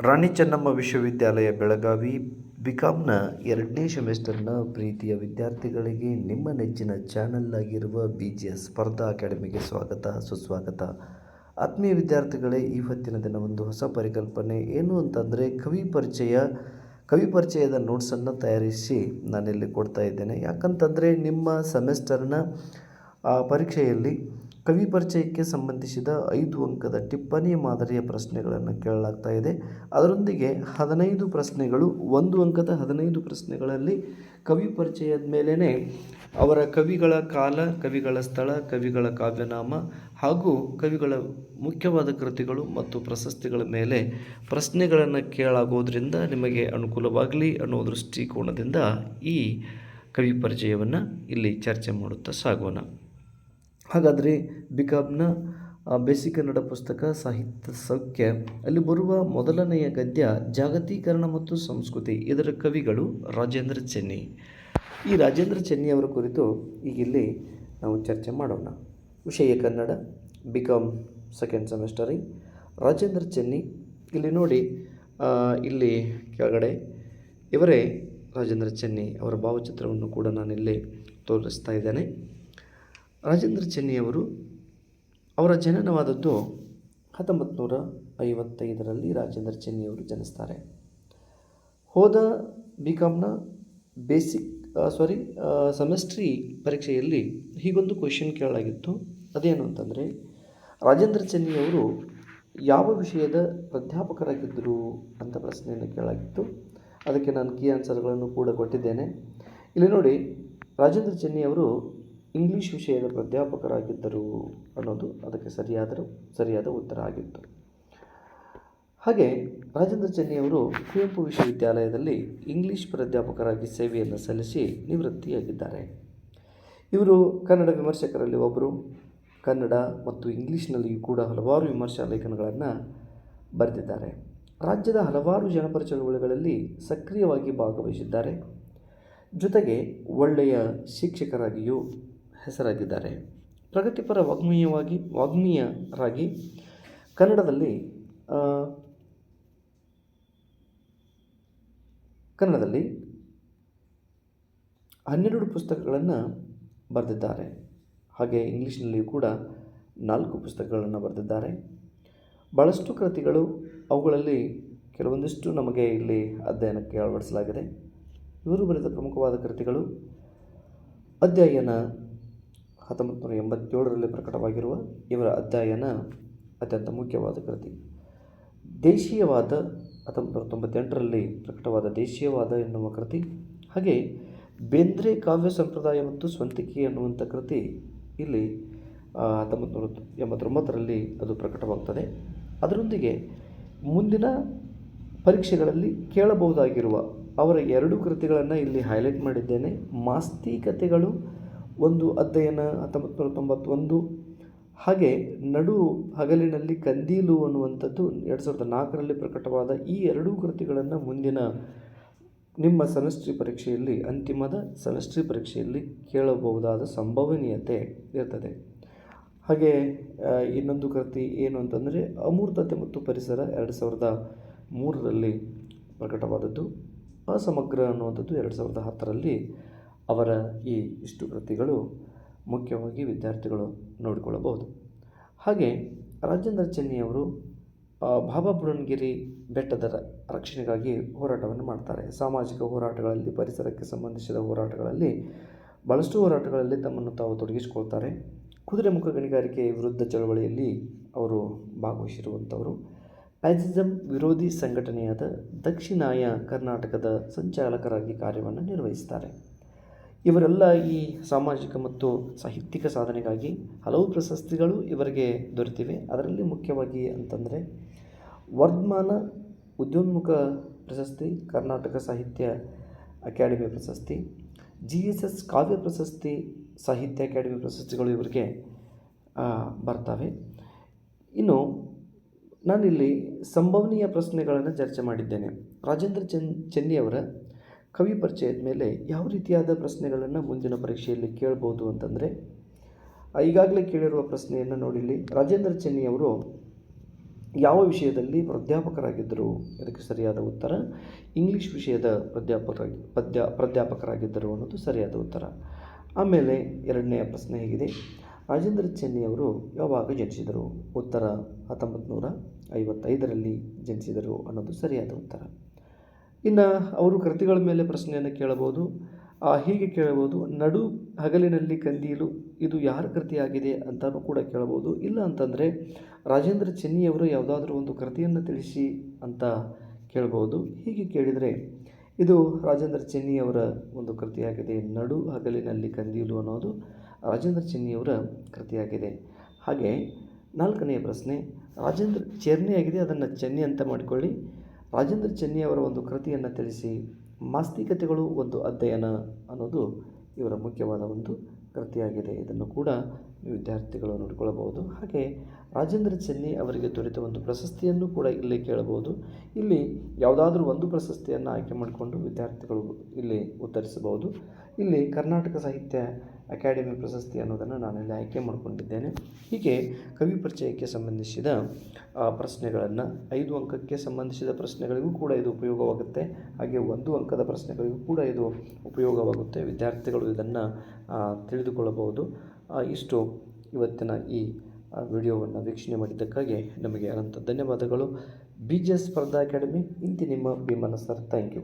ರಾಣಿ ಚೆನ್ನಮ್ಮ ವಿಶ್ವವಿದ್ಯಾಲಯ ಬೆಳಗಾವಿ ಬಿಕಾಮ್ನ ಎರಡನೇ ಸೆಮಿಸ್ಟರ್ನ ಪ್ರೀತಿಯ ವಿದ್ಯಾರ್ಥಿಗಳಿಗೆ ನಿಮ್ಮ ನೆಚ್ಚಿನ ಚಾನಲ್ ಆಗಿರುವ ಬಿ ಜಿ ಎಸ್ ಸ್ಪರ್ಧಾ ಅಕಾಡೆಮಿಗೆ ಸ್ವಾಗತ, ಸುಸ್ವಾಗತ. ಆತ್ಮೀಯ ವಿದ್ಯಾರ್ಥಿಗಳೇ ಇವತ್ತಿನ ದಿನ ಒಂದು ಹೊಸ ಪರಿಕಲ್ಪನೆ. ಏನು ಅಂತಂದರೆ, ಕವಿ ಪರಿಚಯ, ಕವಿ ಪರಿಚಯದ ನೋಟ್ಸನ್ನು ತಯಾರಿಸಿ ನಾನಿಲ್ಲಿ ಕೊಡ್ತಾ ಇದ್ದೇನೆ. ಯಾಕಂತಂದರೆ, ನಿಮ್ಮ ಸೆಮೆಸ್ಟರ್ನ ಪರೀಕ್ಷೆಯಲ್ಲಿ ಕವಿ ಪರಿಚಯಕ್ಕೆ ಸಂಬಂಧಿಸಿದ ಐದು ಅಂಕದ ಟಿಪ್ಪಣಿ ಮಾದರಿಯ ಪ್ರಶ್ನೆಗಳನ್ನು ಕೇಳಲಾಗ್ತಾ ಇದೆ. ಅದರೊಂದಿಗೆ ಹದಿನೈದು ಪ್ರಶ್ನೆಗಳು, ಒಂದು ಅಂಕದ ಹದಿನೈದು ಪ್ರಶ್ನೆಗಳಲ್ಲಿ ಕವಿ ಪರಿಚಯದ ಮೇಲೇ ಅವರ ಕವಿಗಳ ಕಾಲ, ಕವಿಗಳ ಸ್ಥಳ, ಕವಿಗಳ ಕಾವ್ಯನಾಮ ಹಾಗೂ ಕವಿಗಳ ಮುಖ್ಯವಾದ ಕೃತಿಗಳು ಮತ್ತು ಪ್ರಶಸ್ತಿಗಳ ಮೇಲೆ ಪ್ರಶ್ನೆಗಳನ್ನು ಕೇಳಾಗೋದ್ರಿಂದ ನಿಮಗೆ ಅನುಕೂಲವಾಗಲಿ ಅನ್ನೋ ದೃಷ್ಟಿಕೋನದಿಂದ ಈ ಕವಿ ಪರಿಚಯವನ್ನು ಇಲ್ಲಿ ಚರ್ಚೆ ಮಾಡುತ್ತಾ ಸಾಗೋಣ. ಹಾಗಾದರೆ ಬಿಕಾಬ್ನ ಬೇಸಿಕ್ ಕನ್ನಡ ಪುಸ್ತಕ ಸಾಹಿತ್ಯ ಸೌಖ್ಯ, ಅಲ್ಲಿ ಬರುವ ಮೊದಲನೆಯ ಗದ್ಯ ಜಾಗತೀಕರಣ ಮತ್ತು ಸಂಸ್ಕೃತಿ, ಇದರ ಕವಿಗಳು ರಾಜೇಂದ್ರ ಚೆನ್ನಿ. ಈ ರಾಜೇಂದ್ರ ಚೆನ್ನಿ ಅವರ ಕುರಿತು ಈಗಿಲ್ಲಿ ನಾವು ಚರ್ಚೆ ಮಾಡೋಣ. ವಿಷಯ Kannada, BCom second semester Rajendra Chenni, ಇಲ್ಲಿ ನೋಡಿ ಇಲ್ಲಿ ಕೆಳಗಡೆ, ಇವರೇ ರಾಜೇಂದ್ರ ಚೆನ್ನಿ ಅವರ ಭಾವಚಿತ್ರವನ್ನು ಕೂಡ ನಾನಿಲ್ಲಿ ತೋರಿಸ್ತಾ ಇದ್ದೇನೆ. ರಾಜೇಂದ್ರ ಚೆನ್ನಿಯವರು ಅವರ ಜನನವಾದದ್ದು ಹತ್ತೊಂಬತ್ತು ನೂರ ಐವತ್ತೈದರಲ್ಲಿ ರಾಜೇಂದ್ರ ಚೆನ್ನಿಯವರು ಜನಿಸ್ತಾರೆ. ಹೋದ ಬಿ ಕಾಮ್ನ ಬೇಸಿಕ್ ಸಾರಿ ಸೆಮಿಸ್ಟ್ರಿ ಪರೀಕ್ಷೆಯಲ್ಲಿ ಹೀಗೊಂದು ಕ್ವೆಶನ್ ಕೇಳಲಾಗಿತ್ತು. ಅದೇನು ಅಂತಂದರೆ, ರಾಜೇಂದ್ರ ಚೆನ್ನಿಯವರು ಯಾವ ವಿಷಯದ ಪ್ರಾಧ್ಯಾಪಕರಾಗಿದ್ದರು ಅಂತ ಪ್ರಶ್ನೆಯನ್ನು ಕೇಳಲಾಗಿತ್ತು. ಅದಕ್ಕೆ ನಾನು ಕೀ ಆನ್ಸರ್ಗಳನ್ನು ಕೂಡ ಕೊಟ್ಟಿದ್ದೇನೆ. ಇಲ್ಲಿ ನೋಡಿ, ರಾಜೇಂದ್ರ ಚೆನ್ನಿಯವರು ಇಂಗ್ಲೀಷ್ ವಿಷಯದ ಪ್ರಾಧ್ಯಾಪಕರಾಗಿದ್ದರು ಅನ್ನೋದು ಅದಕ್ಕೆ ಸರಿಯಾದ ಸರಿಯಾದ ಉತ್ತರ ಆಗಿತ್ತು. ಹಾಗೆ ರಾಜೇಂದ್ರ ಚೆನ್ನಿಯವರು ಕುವೆಂಪು ವಿಶ್ವವಿದ್ಯಾಲಯದಲ್ಲಿ ಇಂಗ್ಲೀಷ್ ಪ್ರಾಧ್ಯಾಪಕರಾಗಿ ಸೇವೆಯನ್ನು ಸಲ್ಲಿಸಿ ನಿವೃತ್ತಿಯಾಗಿದ್ದಾರೆ. ಇವರು ಕನ್ನಡ ವಿಮರ್ಶಕರಲ್ಲಿ ಒಬ್ಬರು. ಕನ್ನಡ ಮತ್ತು ಇಂಗ್ಲೀಷ್ನಲ್ಲಿಯೂ ಕೂಡ ಹಲವಾರು ವಿಮರ್ಶಾ ಲೇಖನಗಳನ್ನು ಬರೆದಿದ್ದಾರೆ. ರಾಜ್ಯದ ಹಲವಾರು ಜನಪರ ಚಳುವಳಿಗಳಲ್ಲಿ ಸಕ್ರಿಯವಾಗಿ ಭಾಗವಹಿಸಿದ್ದಾರೆ. ಜೊತೆಗೆ ಒಳ್ಳೆಯ ಶಿಕ್ಷಕರಾಗಿಯೂ ಹೆಸರಾಗಿದ್ದಾರೆ. ಪ್ರಗತಿಪರ ವಾಗ್ಮೀಯವಾಗಿ, ವಾಗ್ಮೀಯರಾಗಿ ಕನ್ನಡದಲ್ಲಿ ಕನ್ನಡದಲ್ಲಿ ಹನ್ನೆರಡು ಪುಸ್ತಕಗಳನ್ನು ಬರೆದಿದ್ದಾರೆ. ಹಾಗೆ ಇಂಗ್ಲೀಷ್ನಲ್ಲಿಯೂ ಕೂಡ ನಾಲ್ಕು ಪುಸ್ತಕಗಳನ್ನು ಬರೆದಿದ್ದಾರೆ. ಭಾಳಷ್ಟು ಕೃತಿಗಳು ಅವುಗಳಲ್ಲಿ ಕೆಲವೊಂದಿಷ್ಟು ನಮಗೆ ಇಲ್ಲಿ ಅಧ್ಯಯನಕ್ಕೆ ಅಳವಡಿಸಲಾಗಿದೆ. ಇವರು ಬರೆದ ಪ್ರಮುಖವಾದ ಕೃತಿಗಳು ಅಧ್ಯಯನ ಹತ್ತೊಂಬತ್ತು ನೂರ ಎಂಬತ್ತೇಳರಲ್ಲಿ ಪ್ರಕಟವಾಗಿರುವ ಇವರ ಅಧ್ಯಯನ ಅತ್ಯಂತ ಮುಖ್ಯವಾದ ಕೃತಿ. ದೇಶೀಯವಾದ ಹತ್ತೊಂಬತ್ತು ನೂರ ತೊಂಬತ್ತೆಂಟರಲ್ಲಿ ಪ್ರಕಟವಾದ ದೇಶೀಯವಾದ ಎನ್ನುವ ಕೃತಿ. ಹಾಗೆ ಬೇಂದ್ರೆ ಕಾವ್ಯ ಸಂಪ್ರದಾಯ ಮತ್ತು ಸ್ವಂತಿಕೆ ಎನ್ನುವಂಥ ಕೃತಿ ಇಲ್ಲಿ ಹತ್ತೊಂಬತ್ತು ನೂರ ಎಂಬತ್ತೊಂಬತ್ತರಲ್ಲಿ ಅದು ಪ್ರಕಟವಾಗ್ತದೆ. ಅದರೊಂದಿಗೆ ಮುಂದಿನ ಪರೀಕ್ಷೆಗಳಲ್ಲಿ ಕೇಳಬಹುದಾಗಿರುವ ಅವರ ಎರಡು ಕೃತಿಗಳನ್ನು ಇಲ್ಲಿ ಹೈಲೈಟ್ ಮಾಡಿದ್ದೇನೆ. ಮಾಸ್ತಿಕತೆಗಳು ಒಂದು ಅಧ್ಯಯನ ಹತ್ತೊಂಬತ್ತು ನೂರ ತೊಂಬತ್ತೊಂದು. ಹಾಗೆ ನಡು ಹಗಲಿನಲ್ಲಿ ಕಂದೀಲು ಅನ್ನುವಂಥದ್ದು ಎರಡು ಸಾವಿರದ ನಾಲ್ಕರಲ್ಲಿ ಪ್ರಕಟವಾದ ಈ ಎರಡೂ ಕೃತಿಗಳನ್ನು ಮುಂದಿನ ನಿಮ್ಮ ಸೆಮಿಸ್ಟ್ರಿ ಪರೀಕ್ಷೆಯಲ್ಲಿ, ಅಂತಿಮದ ಸೆಮಿಸ್ಟ್ರಿ ಪರೀಕ್ಷೆಯಲ್ಲಿ ಕೇಳಬಹುದಾದ ಸಂಭವನೀಯತೆ ಇರ್ತದೆ. ಹಾಗೆ ಇನ್ನೊಂದು ಕೃತಿ ಏನು ಅಂತಂದರೆ ಅಮೂರ್ತತೆ ಮತ್ತು ಪರಿಸರ ಎರಡು ಸಾವಿರದ ಮೂರರಲ್ಲಿ ಪ್ರಕಟವಾದದ್ದು. ಅಸಮಗ್ರ ಅನ್ನುವಂಥದ್ದು ಎರಡು ಸಾವಿರದ ಹತ್ತರಲ್ಲಿ ಅವರ ಈ ಇಷ್ಟು ಕೃತಿಗಳು ಮುಖ್ಯವಾಗಿ ವಿದ್ಯಾರ್ಥಿಗಳು ನೋಡಿಕೊಳ್ಳಬಹುದು ಹಾಗೆ ರಾಜೇಂದ್ರ ಚೆನ್ನಿಯವರು ಬಾಬಾ ಬುಡನ್ಗಿರಿ ಬೆಟ್ಟದ ರಕ್ಷಣೆಗಾಗಿ ಹೋರಾಟವನ್ನು ಮಾಡ್ತಾರೆ. ಸಾಮಾಜಿಕ ಹೋರಾಟಗಳಲ್ಲಿ, ಪರಿಸರಕ್ಕೆ ಸಂಬಂಧಿಸಿದ ಹೋರಾಟಗಳಲ್ಲಿ ಭಾಳಷ್ಟು ಹೋರಾಟಗಳಲ್ಲಿ ತಮ್ಮನ್ನು ತಾವು ತೊಡಗಿಸಿಕೊಳ್ತಾರೆ. ಕುದುರೆಮುಖ ಗಣಿಗಾರಿಕೆ ವಿರುದ್ಧ ಚಳವಳಿಯಲ್ಲಿ ಅವರು ಭಾಗವಹಿಸಿರುವಂಥವರು. ಪ್ಯಾಸಿಸಮ್ ವಿರೋಧಿ ಸಂಘಟನೆಯಾದ ದಕ್ಷಿಣಾಯ ಕರ್ನಾಟಕದ ಸಂಚಾಲಕರಾಗಿ ಕಾರ್ಯವನ್ನು ನಿರ್ವಹಿಸ್ತಾರೆ. ಇವರೆಲ್ಲ ಈ ಸಾಮಾಜಿಕ ಮತ್ತು ಸಾಹಿತ್ಯಿಕ ಸಾಧನೆಗಾಗಿ ಹಲವು ಪ್ರಶಸ್ತಿಗಳು ಇವರಿಗೆ ದೊರೆತಿವೆ. ಅದರಲ್ಲಿ ಮುಖ್ಯವಾಗಿ ಅಂತಂದರೆ ವರ್ಧಮಾನ ಉದ್ಯೋನ್ಮುಖ ಪ್ರಶಸ್ತಿ, ಕರ್ನಾಟಕ ಸಾಹಿತ್ಯ ಅಕಾಡೆಮಿ ಪ್ರಶಸ್ತಿ ಜಿ ಎಸ್ ಎಸ್ ಕಾವ್ಯ ಪ್ರಶಸ್ತಿ, ಸಾಹಿತ್ಯ ಅಕಾಡೆಮಿ ಪ್ರಶಸ್ತಿಗಳು ಇವರಿಗೆ ಬರ್ತವೆ. ಇನ್ನು ನಾನಿಲ್ಲಿ ಸಂಭವನೀಯ ಪ್ರಶ್ನೆಗಳನ್ನು ಚರ್ಚೆ ಮಾಡಿದ್ದೇನೆ. ರಾಜೇಂದ್ರ ಚೆನ್ ಚೆನ್ನಿಯವರ ಕವಿ ಪರಿಚಯದ ಮೇಲೆ ಯಾವ ರೀತಿಯಾದ ಪ್ರಶ್ನೆಗಳನ್ನು ಮುಂದಿನ ಪರೀಕ್ಷೆಯಲ್ಲಿ ಕೇಳ್ಬೋದು ಅಂತಂದರೆ ಈಗಾಗಲೇ ಕೇಳಿರುವ ಪ್ರಶ್ನೆಯನ್ನು ನೋಡಿಲ್ಲಿ ರಾಜೇಂದ್ರ ಚೆನ್ನಿಯವರು ಯಾವ ವಿಷಯದಲ್ಲಿ ಪ್ರಾಧ್ಯಾಪಕರಾಗಿದ್ದರು? ಇದಕ್ಕೆ ಸರಿಯಾದ ಉತ್ತರ, ಇಂಗ್ಲೀಷ್ ವಿಷಯದ ಪ್ರಾಧ್ಯಾಪಕರಾಗಿ ಪದ್ಯ ಪ್ರಾಧ್ಯಾಪಕರಾಗಿದ್ದರು ಅನ್ನೋದು ಸರಿಯಾದ ಉತ್ತರ. ಆಮೇಲೆ ಎರಡನೆಯ ಪ್ರಶ್ನೆ ಹೇಗಿದೆ, ರಾಜೇಂದ್ರ ಚೆನ್ನಿಯವರು ಯಾವಾಗ ಜನಿಸಿದರು? ಉತ್ತರ ಹತ್ತೊಂಬತ್ತು ನೂರ ಐವತ್ತೈದರಲ್ಲಿ ಜನಿಸಿದರು ಅನ್ನೋದು ಸರಿಯಾದ ಉತ್ತರ. ಇನ್ನು ಅವರು ಕೃತಿಗಳ ಮೇಲೆ ಪ್ರಶ್ನೆಯನ್ನು ಕೇಳಬಹುದು. ಹೀಗೆ ಕೇಳಬಹುದು, ನಡು ಹಗಲಿನಲ್ಲಿ ಕಂದೀಲು, ಇದು ಯಾರ ಕೃತಿಯಾಗಿದೆ ಅಂತಲೂ ಕೂಡ ಕೇಳಬಹುದು. ಇಲ್ಲ ಅಂತಂದರೆ, ರಾಜೇಂದ್ರ ಚೆನ್ನಿಯವರು ಯಾವುದಾದ್ರೂ ಒಂದು ಕೃತಿಯನ್ನು ತಿಳಿಸಿ ಅಂತ ಕೇಳ್ಬೋದು ಹೀಗೆ ಕೇಳಿದರೆ, ಇದು ರಾಜೇಂದ್ರ ಚೆನ್ನಿಯವರ ಒಂದು ಕೃತಿಯಾಗಿದೆ. ನಡು ಹಗಲಿನಲ್ಲಿ ಕಂದೀಲು ಅನ್ನೋದು ರಾಜೇಂದ್ರ ಚೆನ್ನಿಯವರ ಕೃತಿಯಾಗಿದೆ. ಹಾಗೆ ನಾಲ್ಕನೆಯ ಪ್ರಶ್ನೆ, ರಾಜೇಂದ್ರ ಚೆನ್ನಿ ಆಗಿದೆ ಅದನ್ನು ಚೆನ್ನಿ ಅಂತ ಮಾಡಿಕೊಳ್ಳಿ. ರಾಜೇಂದ್ರ ಚೆನ್ನಿ ಅವರ ಒಂದು ಕೃತಿಯನ್ನು ತಿಳಿಸಿ ಮಾಸ್ತಿಕತೆಗಳು ಒಂದು ಅಧ್ಯಯನ ಅನ್ನೋದು ಇವರ ಮುಖ್ಯವಾದ ಒಂದು ಕೃತಿಯಾಗಿದೆ. ಇದನ್ನು ಕೂಡ ವಿದ್ಯಾರ್ಥಿಗಳು ನೋಡಿಕೊಳ್ಳಬಹುದು. ಹಾಗೆ ರಾಜೇಂದ್ರ ಚೆನ್ನಿ ಅವರಿಗೆ ದೊರೆತ ಒಂದು ಪ್ರಶಸ್ತಿಯನ್ನು ಕೂಡ ಇಲ್ಲಿ ಕೇಳಬಹುದು. ಇಲ್ಲಿ ಯಾವುದಾದ್ರೂ ಒಂದು ಪ್ರಶಸ್ತಿಯನ್ನು ಆಯ್ಕೆ ಮಾಡಿಕೊಂಡು ವಿದ್ಯಾರ್ಥಿಗಳು ಇಲ್ಲಿ ಉತ್ತರಿಸಬಹುದು. ಇಲ್ಲಿ ಕರ್ನಾಟಕ ಸಾಹಿತ್ಯ ಅಕಾಡೆಮಿ ಪ್ರಶಸ್ತಿ ಅನ್ನೋದನ್ನು ನಾನು ಇಲ್ಲಿ ಆಯ್ಕೆ ಮಾಡಿಕೊಂಡಿದ್ದೇನೆ. ಹೀಗೆ ಕವಿ ಪರಿಚಯಕ್ಕೆ ಸಂಬಂಧಿಸಿದ ಪ್ರಶ್ನೆಗಳನ್ನು ಐದು ಅಂಕಕ್ಕೆ ಸಂಬಂಧಿಸಿದ ಪ್ರಶ್ನೆಗಳಿಗೂ ಕೂಡ ಇದು ಉಪಯೋಗವಾಗುತ್ತೆ. ಹಾಗೆ ಒಂದು ಅಂಕದ ಪ್ರಶ್ನೆಗಳಿಗೂ ಕೂಡ ಇದು ಉಪಯೋಗವಾಗುತ್ತೆ. ವಿದ್ಯಾರ್ಥಿಗಳು ಇದನ್ನು ತಿಳಿದುಕೊಳ್ಳಬಹುದು. ಇಷ್ಟು ಇವತ್ತಿನ ಈ ವಿಡಿಯೋವನ್ನು ವೀಕ್ಷಣೆ ಮಾಡಿದ್ದಕ್ಕಾಗಿ ನಮಗೆ ಅನಂತ ಧನ್ಯವಾದಗಳು. ಬಿ ಜಿ ಸ್ಪರ್ಧಾ ಅಕಾಡೆಮಿ, ಇಂತಿ ನಿಮ್ಮ ಭೀಮನ ಸರ್. Thank you.